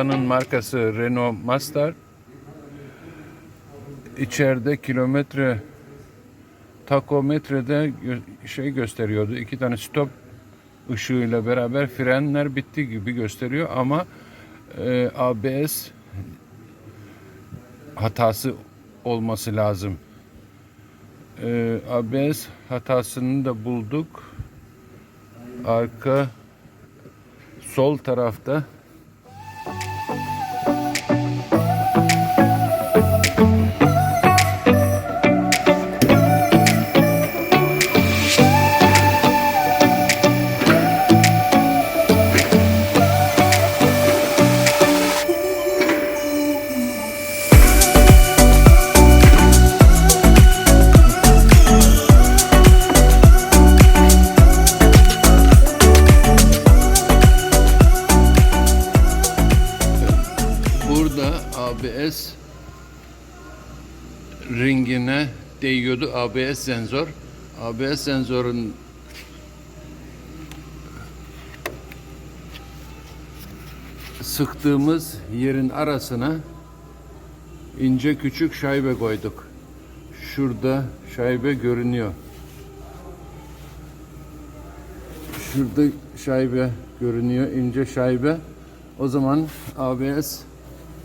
markası Renault Master. İçeride kilometre takometrede şey gösteriyordu. İki tane stop ışığıyla beraber frenler bitti gibi gösteriyor ama e, ABS hatası olması lazım. E, ABS hatasını da bulduk. Arka sol tarafta ABS ringine değiyordu ABS sensör. ABS sensörün sıktığımız yerin arasına ince küçük şaibe koyduk. Şurada şaibe görünüyor. Şurada şaibe görünüyor, ince şaibe. O zaman ABS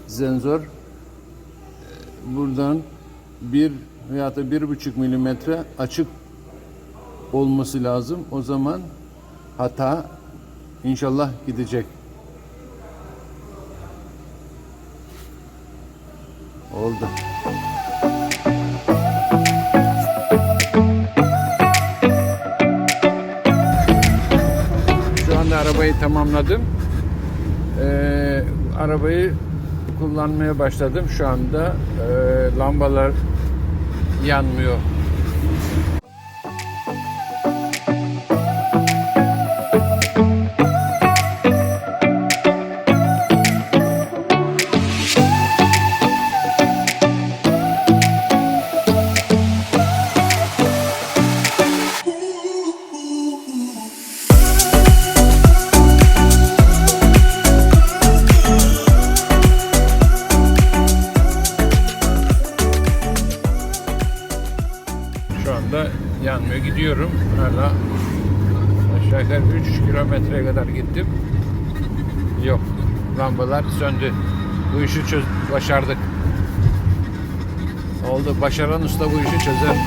sensör e, buradan bir veya da bir buçuk milimetre açık olması lazım. O zaman hata inşallah gidecek. Oldu. Şu anda arabayı tamamladım. Ee, arabayı kullanmaya başladım. Şu anda e, lambalar yanmıyor. Anda yanmıyor. Gidiyorum. Hala aşağı yukarı 3 kilometreye kadar gittim. Yok. Lambalar söndü. Bu işi çöz başardık. Oldu. Başaran usta bu işi çözer.